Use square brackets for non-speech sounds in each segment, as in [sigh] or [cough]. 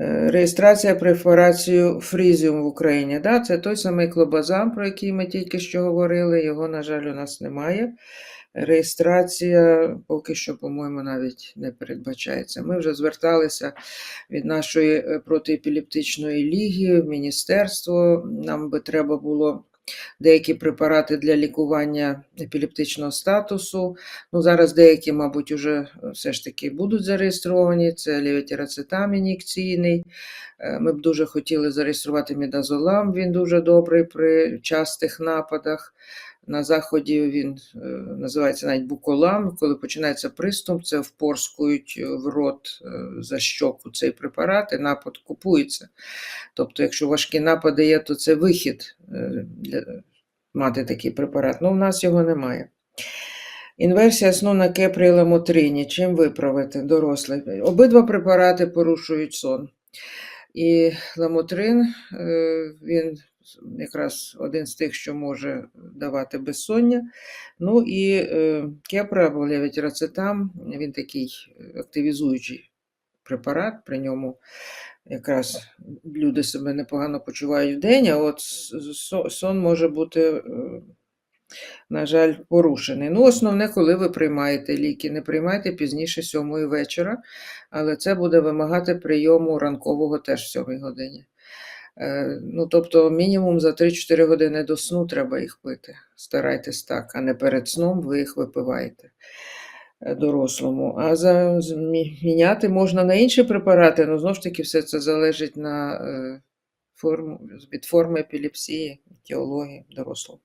Е, Реєстрація префарацію фрізіум в Україні. Да, це той самий клобазам, про який ми тільки що говорили. Його, на жаль, у нас немає. Реєстрація поки що, по-моєму, навіть не передбачається. Ми вже зверталися від нашої е, протиепілептичної ліги в міністерство. Нам би треба було деякі препарати для лікування епілептичного статусу. Ну, зараз деякі, мабуть, вже все ж таки будуть зареєстровані. Це лівітірацетам ін'єкційний. Е, Ми б дуже хотіли зареєструвати мідазолам, він дуже добрий при частих нападах. На заході він е, називається навіть буколам. Коли починається приступ, це впорскують в рот е, за щоку цей препарат, і напад купується. Тобто, якщо важкі напади є, то це вихід е, для мати такий препарат. Ну, в нас його немає. Інверсія сну на кепрі і ламотрині. Чим виправити дорослий? Обидва препарати порушують сон. І ламотрин, е, він якраз один з тих, що може давати безсоння. Ну і е, кепра або левітирацетам, він такий активізуючий препарат, при ньому якраз люди себе непогано почувають вдень, а от сон може бути, е, на жаль, порушений. Ну, основне, коли ви приймаєте ліки, не приймайте пізніше сьомої вечора, але це буде вимагати прийому ранкового теж в сьомій годині. Е, Ну, тобто мінімум за 3-4 години до сну треба їх пити. Старайтесь так, а не перед сном ви їх випиваєте е, дорослому. А за, міняти можна на інші препарати, але знову ж таки все це залежить на, е, форму, від форми епілепсії, етіології дорослого.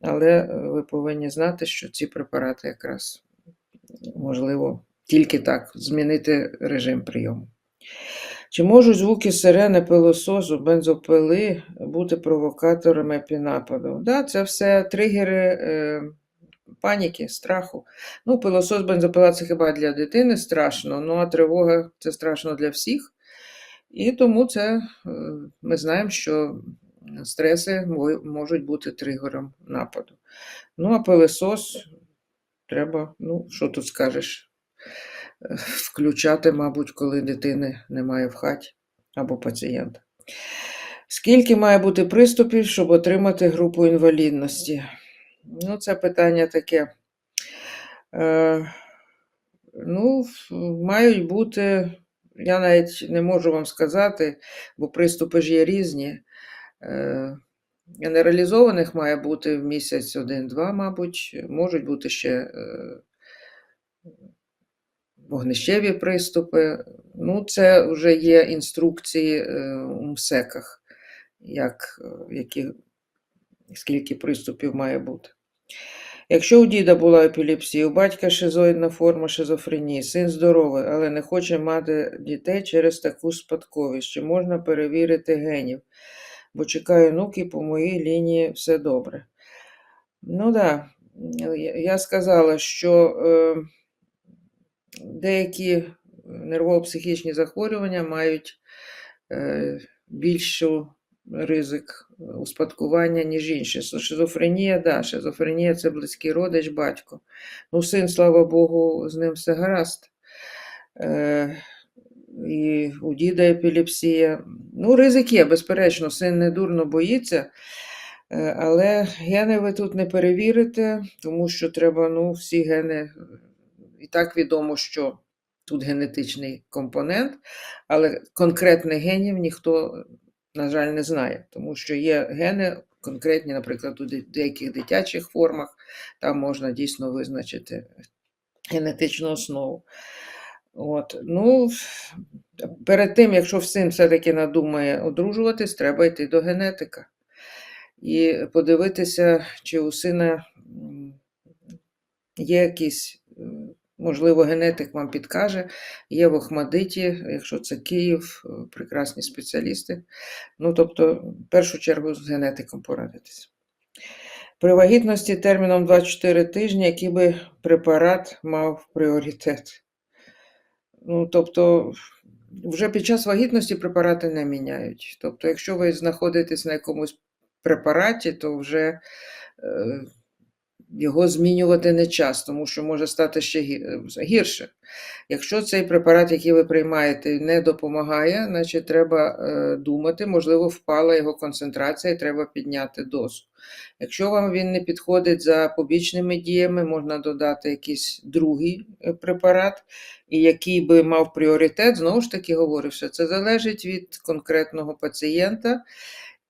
Але ви повинні знати, що ці препарати якраз можливо тільки так змінити режим прийому. Чи можуть звуки сирени, пилососу, бензопили бути провокаторами епінападу? Да, це все тригери е, паніки, страху. Ну, пилосос, бензопила це хіба для дитини страшно, ну а тривога це страшно для всіх. І тому це е, ми знаємо, що стреси можуть бути тригером нападу. Ну, а пилосос треба, ну, що тут скажеш, включати, мабуть, коли дитини немає в хаті або пацієнта. Скільки має бути приступів, щоб отримати групу інвалідності? Ну, це питання таке. Е, ну, мають бути, я навіть не можу вам сказати, бо приступи ж є різні. Е, генералізованих має бути в місяць один-два, мабуть, можуть бути ще е, вогнищеві приступи. Ну, це вже є інструкції е, у МСЕКах, як, е, які, скільки приступів має бути. Якщо у діда була епілепсія, у батька шизоїдна форма шизофренії, син здоровий, але не хоче мати дітей через таку спадковість, чи можна перевірити генів, бо чекаю онуки, по моїй лінії все добре. Ну так, да. я сказала, що е, деякі нервово-психічні захворювання мають е, більшу ризик успадкування, ніж інші. Шизофренія, да, шизофренія це близький родич, батько. Ну, син, слава Богу, з ним все гаразд. Е, і у діда епілепсія. Ну, ризик є, безперечно, син не дурно боїться. Е, Але гени ви тут не перевірите, тому що треба ну, всі гени. І так відомо, що тут генетичний компонент, але конкретних генів ніхто, на жаль, не знає, тому що є гени конкретні, наприклад, у деяких дитячих формах, там можна дійсно визначити генетичну основу. От. Ну, перед тим, якщо син все-таки надумає одружуватись, треба йти до генетика і подивитися, чи у сина є якісь, можливо, генетик вам підкаже, є в Охмадиті, якщо це Київ, е, прекрасні спеціалісти. Ну, тобто, в першу чергу з генетиком порадитися. При вагітності терміном 24 тижні, який би препарат мав пріоритет. Ну, тобто, вже під час вагітності препарати не міняють. Тобто, якщо ви знаходитесь на якомусь препараті, то вже е, його змінювати не час, тому що може стати ще гірше. Якщо цей препарат, який ви приймаєте, не допомагає, значить треба е, думати, можливо, впала його концентрація і треба підняти дозу. Якщо вам він не підходить за побічними діями, можна додати якийсь другий е, препарат, і який би мав пріоритет, знову ж таки говорю, що це залежить від конкретного пацієнта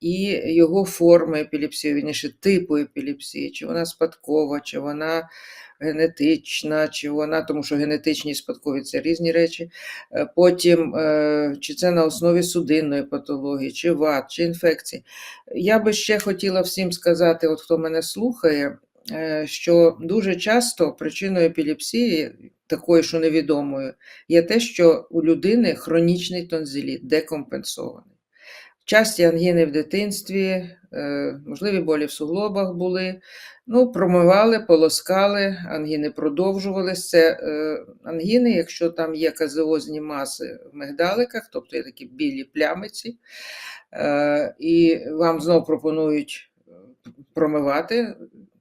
і його форми епілепсії, вірніше, типу епілепсії, чи вона спадкова, чи вона генетична, чи вона, тому що генетичні спадкові це різні речі. Е, Потім, е, чи це на основі судинної патології, чи вад, чи інфекції. Я би ще хотіла всім сказати, от хто мене слухає, е, що дуже часто причиною епілепсії, такої, що невідомою, є те, що у людини хронічний тонзиліт, декомпенсований. Часті ангіни в дитинстві, е, можливі болі в суглобах були. Ну, промивали, полоскали, ангіни продовжувались. Це е, ангіни, якщо там є казеозні маси в мигдаликах, тобто є такі білі плямиці, е, і вам знову пропонують промивати.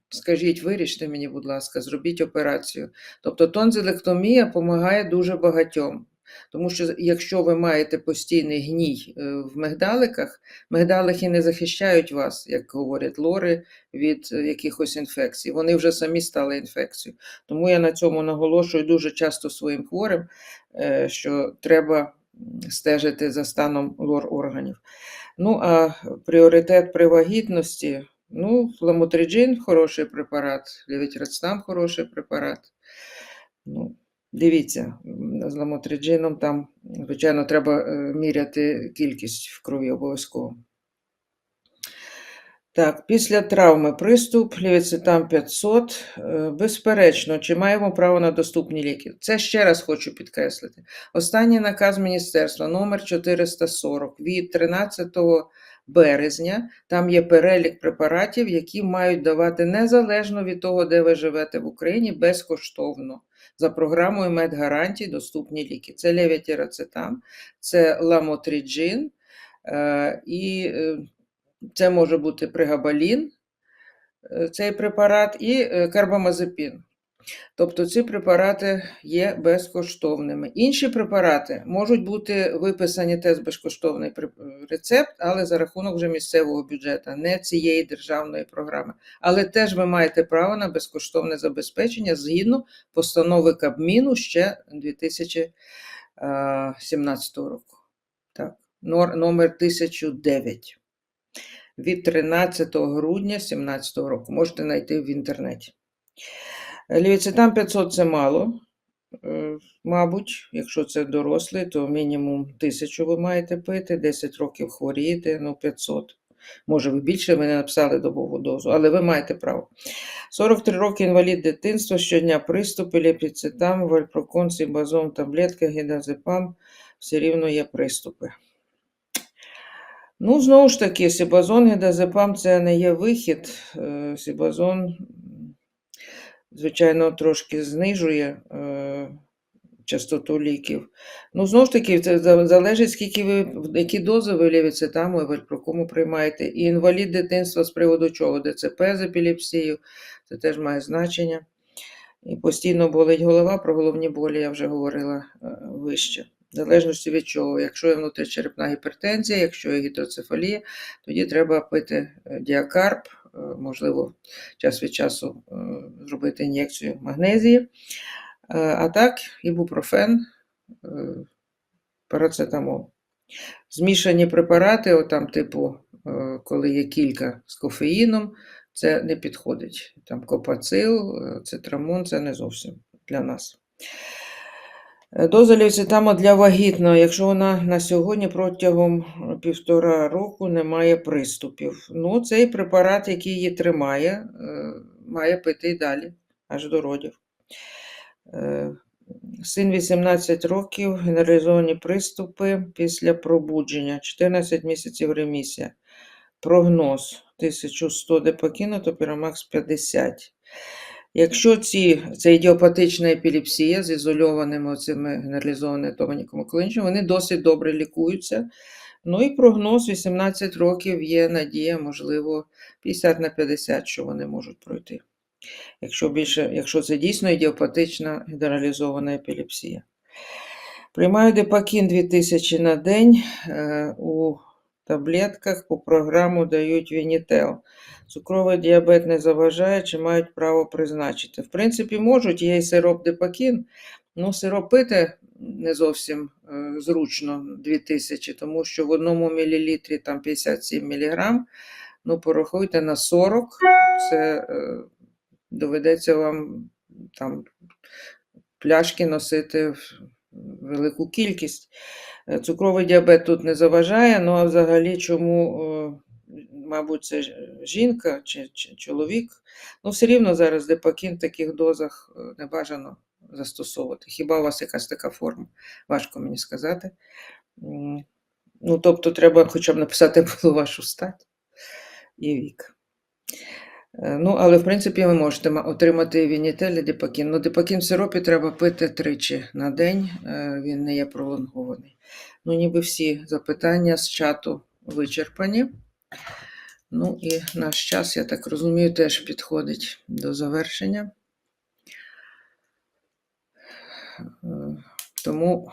Скажіть, виріште мені, будь ласка, зробіть операцію. Тобто тонзилектомія допомагає дуже багатьом. Тому що якщо ви маєте постійний гній е, в мигдаликах, мигдалики не захищають вас, як говорять лори, від е, якихось інфекцій. Вони вже самі стали інфекцією. Тому я на цьому наголошую дуже часто своїм хворим, е, що треба стежити за станом лор органів. Ну, а пріоритет при вагітності, ну, ламотриджин хороший препарат, лівітрацетам хороший препарат. Ну, Дивіться, м, з ламотриджином там, звичайно, треба е, міряти кількість в крові обов'язково. Так, після травми приступ, лівіцетам 500. Е, Безперечно, чи маємо право на доступні ліки? Це ще раз хочу підкреслити. Останній наказ міністерства номер 440 від 13 березня. Там є перелік препаратів, які мають давати незалежно від того, де ви живете в Україні, безкоштовно. За програмою медгарантій доступні ліки. Це левітірацетам, це ламотріджин, е, і е, це може бути пригабалін, е, цей препарат, і карбамазепін. Тобто ці препарати є безкоштовними. Інші препарати можуть бути виписані теж безкоштовний рецепт, але за рахунок вже місцевого бюджету, не цієї державної програми. Але теж ви маєте право на безкоштовне забезпечення згідно постанови Кабміну ще 2017 року. Так, номер 1009 від 13 грудня 2017 року. Можете знайти в інтернеті. Лівіцетам 500 це мало. Е, Мабуть, якщо це дорослий, то мінімум 1000 ви маєте пити, 10 років хворієте, ну 500. Може, ви більше ви не написали добову дозу, але ви маєте право. 43 роки інвалід дитинства, щодня приступи, ліпіцетам, вальпрокон, сібазон, таблетка, гідазепам, все рівно є приступи. Ну, знову ж таки, сібазон, гідазепам це не є вихід. Е, Сібазон, звичайно, трошки знижує е, частоту ліків. Ну, знову ж таки, це залежить, скільки ви, які дози ви лівіцетаму і вальпрокому приймаєте. І інвалід дитинства з приводу чого? ДЦП з епілепсією, це теж має значення. І постійно болить голова, про головні болі я вже говорила е, вище. В залежності від чого. Якщо є внутрічерепна гіпертензія, якщо є гідроцефалія, тоді треба пити е, діакарп, можливо, час від часу е, зробити ін'єкцію магнезії. Е, А так, ібупрофен, е, парацетамол. Змішані препарати, отам, типу, е, коли є кілька з кофеїном, це не підходить. Там копацил, е, цитрамон це не зовсім для нас. Доза лівцетаму для вагітного, якщо вона на сьогодні протягом півтора року не має приступів. Ну, цей препарат, який її тримає, е, має пити і далі, аж до родів. Е, Син 18 років, генералізовані приступи після пробудження, 14 місяців ремісія. Прогноз 1100 депакіну, то пірамакс 50. Якщо ці, це ідіопатична епілепсія з ізольованими цими генералізованими томаніками клинчем, вони досить добре лікуються. Ну і прогноз 18 років є надія, можливо, 50 на 50, що вони можуть пройти. якщо, більше, якщо це дійсно ідіопатична генералізована епілепсія. Приймаю депакін 2000 на день. е, У таблетках по програму дають Вінітел. Цукровий діабет не заважає, чи мають право призначити. В принципі, можуть, є і сироп депакін. Ну, сироп пити не зовсім е, зручно 2000, тому що в одному мілілітрі там 57 міліграм. Ну, порахуйте на 40, це е, доведеться вам там пляшки носити в велику кількість. Е, Цукровий діабет тут не заважає, ну а взагалі чому, е, мабуть, це жінка чи, чи чоловік, ну все рівно зараз депакін в таких дозах е, не бажано застосовувати. Хіба у вас якась така форма? Важко мені сказати. Ну, тобто, треба хоча б написати [laughs] вашу стать і вік. Е, Ну, але в принципі ви можете отримати вінітель і депакін. Ну, депакін в сиропі треба пити тричі на день, е, він не є пролонгований. Ну, ніби всі запитання з чату вичерпані. Ну і наш час, я так розумію, теж підходить до завершення. Е, Тому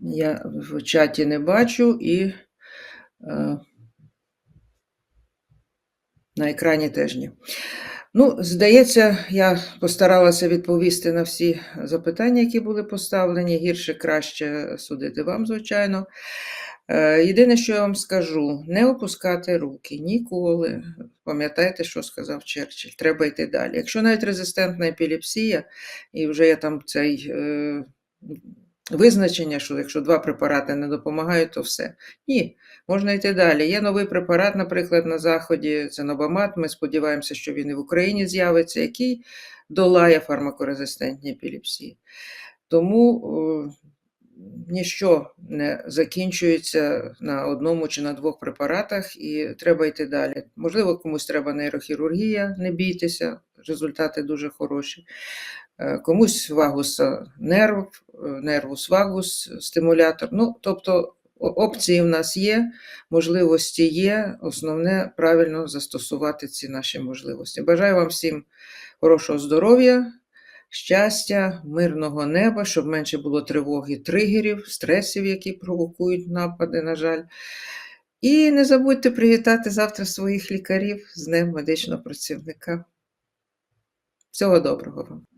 я в чаті не бачу і на екрані теж ні. Ну, здається, я постаралася відповісти на всі запитання, які були поставлені. Гірше краще судити вам, звичайно. Е, Єдине, що я вам скажу: не опускати руки ніколи. Пам'ятайте, що сказав Черчилль, треба йти далі. Якщо навіть резистентна епілепсія, і вже є там цей е, визначення, що якщо два препарати не допомагають, то все. Ні, можна йти далі. Є новий препарат, наприклад, на Заході, це Нобамат. Ми сподіваємося, що він і в Україні з'явиться, який долає фармакорезистентні епілепсії. Тому е, ніщо не закінчується на одному чи на двох препаратах, і треба йти далі. Можливо, комусь треба нейрохірургія, не бійтеся, результати дуже хороші. Е, Комусь вагуса нерв, е, нервус вагус, стимулятор. Ну, тобто опції в нас є, можливості є. Основне правильно застосувати ці наші можливості. Бажаю вам всім хорошого здоров'я, щастя, мирного неба, щоб менше було тривоги, тригерів, стресів, які провокують напади, на жаль. І не забудьте привітати завтра своїх лікарів з Днем медичного працівника. Всього доброго вам!